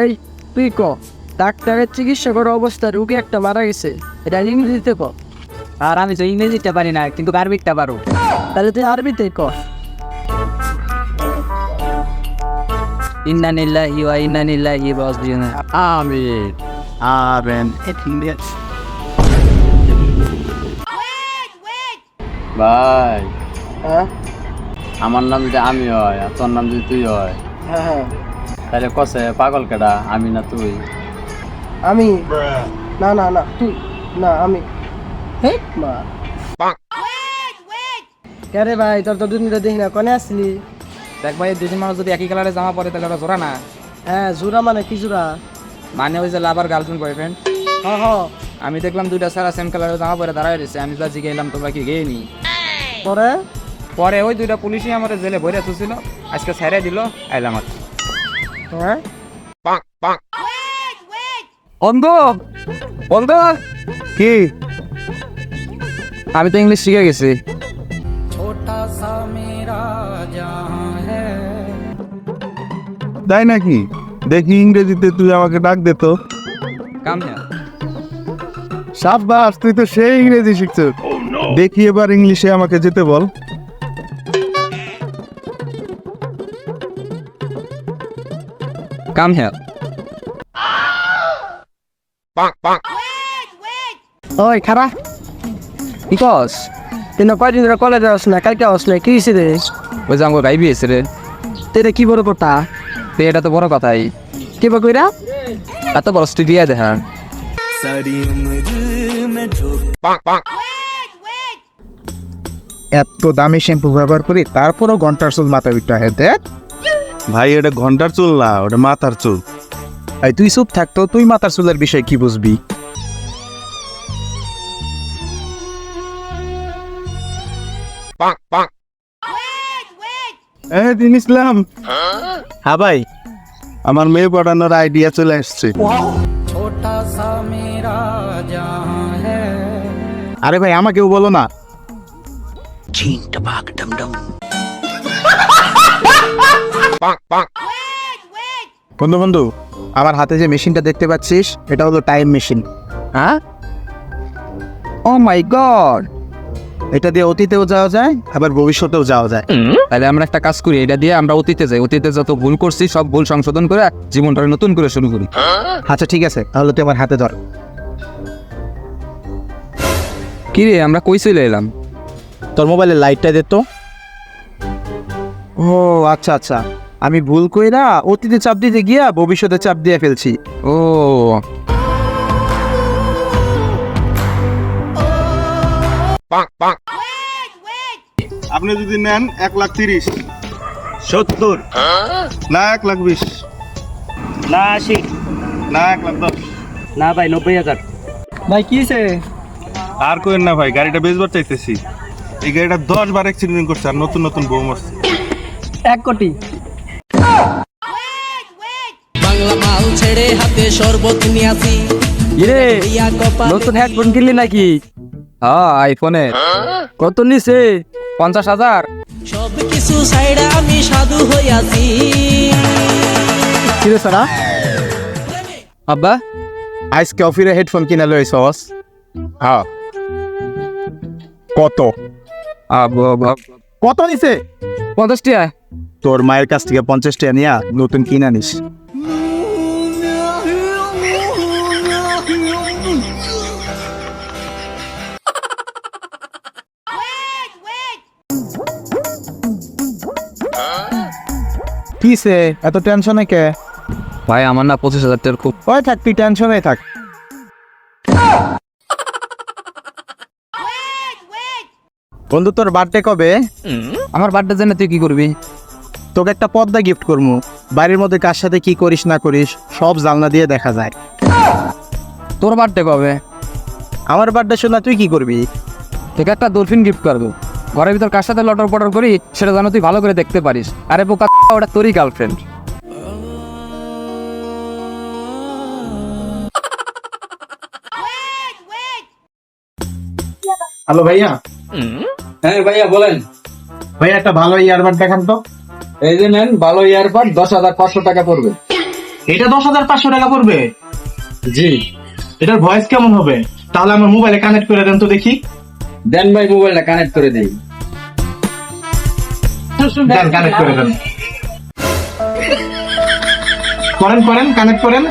এই তুই ক ডাক্তারের চিকিৎসা করার অবস্থা রুগী একটা মারা গেছে। এটা ইংরেজিতে ক আর আমি তো ইংরেজিটা পারি না কিন্তু আরবিকটা পারো। তাহলে তুই আরবিতে ক ইন্না নিল্লাহি ওয়া ইন্না নিল্লাহি রাজিউন। আমিন। আমেন ভাই। হ্যাঁ? আমার নাম যদি আমি হয় আর তোর নাম যদি তুই হয়। হ্যাঁ হ্যাঁ। তাহলে কসে পাগল কেডা? আমি না তুই? আমি? না না না তুই? না আমি। হেই মা। কে ভাই তোর তো দুদিন দেখি না কনে আসলি দেখ ভাই দুজন মানুষ যদি একই কালারে জামা পরে তাহলে ওরা জোড়া না? হ্যাঁ জোড়া মানে কি জোড়া? মানে ওই যে লাভার গার্লফ্রেন্ড বয়ফ্রেন্ড হ্যাঁ হ্যাঁ আমি দেখলাম দুইটা সারা সেম কালারের জামা পরে দাঁড়ায় রয়েছে আমি তো জিগে এলাম তোমরা কি গেয়ে নি? পরে? পরে ওই দুইটা পুলিশই আমার জেলে ভরে তুছিল আজকে ছেড়ে দিল আইলাম আর হ্যাঁ? অন্ধ অন্ধ কি? আমি তো ইংলিশ শিখে গেছি। তাই নাকি? দেখি ইংরেজিতে তুই আমাকে ডাক দে তো। হ্যাঁ তুই তো সেই ইংরেজি শিখছ দেখি এবার ইংলিশে আমাকে যেতে বল। কাম হ্যাঁ ওই খারা কি কস তুই না কয়দিন ধরে কলেজে আস না কালকে আস না কি হয়েছে রে ওই যে আমার ভাই বিয়েছে রে তেরে কি বড় কথা তো এটা তো বড় কথাই কি বা কইরা এত বড় স্টুডিও দেখা এত দামি শ্যাম্পু ব্যবহার করি তারপরও ঘণ্টার চুল মাথা বিটা হয় দেখ। ভাই এটা ঘণ্টার চুল না ওটা মাথার চুল। এই তুই চুপ থাকতো তুই মাথার চুলের বিষয়ে কি বুঝবি? হ্যাঁ দিন ইসলাম। হ্যাঁ ভাই। আমার মেয়ে পড়ানোর আইডিয়া চলে আসছে। আরে ভাই আমাকেও বলো না। বন্ধু বন্ধু আমার হাতে যে মেশিনটা দেখতে পাচ্ছিস এটা হলো টাইম মেশিন হ্যাঁ? ও মাই গড এটা দিয়ে অতীতেও যাওয়া যায় আবার ভবিষ্যতেও যাওয়া যায়। তাহলে আমরা একটা কাজ করি এটা দিয়ে আমরা অতীতে যাই। অতীতে যত ভুল করছি সব ভুল সংশোধন করে জীবনটা নতুন করে শুরু করি। আচ্ছা ঠিক আছে তাহলে তুই আমার হাতে ধর। কি রে আমরা কই চলে এলাম? তোর মোবাইলের লাইটটা দে তো। ও আচ্ছা আচ্ছা। আমি ভুল কইরা অতীতে চাপ দিতে গিয়া ভবিষ্যতে চাপ দিয়ে ফেলছি। ও। আপনি যদি নেন এক লাখ তিরিশ। সত্তর। না এক লাখ বিশ। না আশি। না এক লাখ দশ। না ভাই নব্বই হাজার। ভাই কি হয়েছে আর কোয়েন না ভাই গাড়িটা বেচবার চাইতেছি। এই গাড়িটা দশ বার অ্যাক্সিডেন্ট করছে আর নতুন নতুন বউ মরছে। এক কোটি। বাংলা মাল ছেড়ে হাতে শরবত নিয়ে আসি। ইরে নতুন হেডফোন কিনলি নাকি? হ্যাঁ আইফোনে কত নিছে? পঞ্চাশ হাজার। সব কিছু সাইডে আমি সাধু হইয়াছি কি রে সারা? আব্বা আজকে অফিরে হেডফোন কিনে লই সস হ্যাঁ। কত? কত নিছে? পঞ্চাশ টিয়া। তোর মায়ের কাছ থেকে পঞ্চাশ টাকা নিয়া নতুন কিনে আনিস। কিসে এত টেনশনে কে? ভাই আমার না পঁচিশ হাজার টাকার খুব ওই থাক তুই টেনশনে থাক। বন্ধু তোর বার্থডে কবে? আমার বার্থডে জন্য তুই কি করবি? তোকে একটা পর্দা গিফট করব বাড়ির মধ্যে কার সাথে কি করিস না করিস সব জানলা দিয়ে দেখা যায়। তোর বার্থডে কবে? আমার বার্থডে শোনা তুই কি করবি? তোকে একটা ডলফিন গিফট করব। ঘরের ভিতর কার সাথে লটর পটর করি সেটা যেন তুই ভালো করে দেখতে পারিস। আরে বোকা ওটা তোরই গার্লফ্রেন্ড হ্যালো ভাইয়া। হ্যাঁ ভাইয়া বলেন। ভাইয়া একটা ভালো ইয়ারবাড দেখান তো। এই যে নেন ভালো ইয়ারবাড দশ হাজার পাঁচশো টাকা পড়বে। এটা দশ হাজার পাঁচশো টাকা পড়বে? জি। এটার ভয়েস কেমন হবে? তাহলে আমার মোবাইলে কানেক্ট করে দেন তো দেখি। দেন ভাই মোবাইলটা কানেক্ট করে দেই। দেন কানেক্ট করে দেন। করেন করেন কানেক্ট করেন।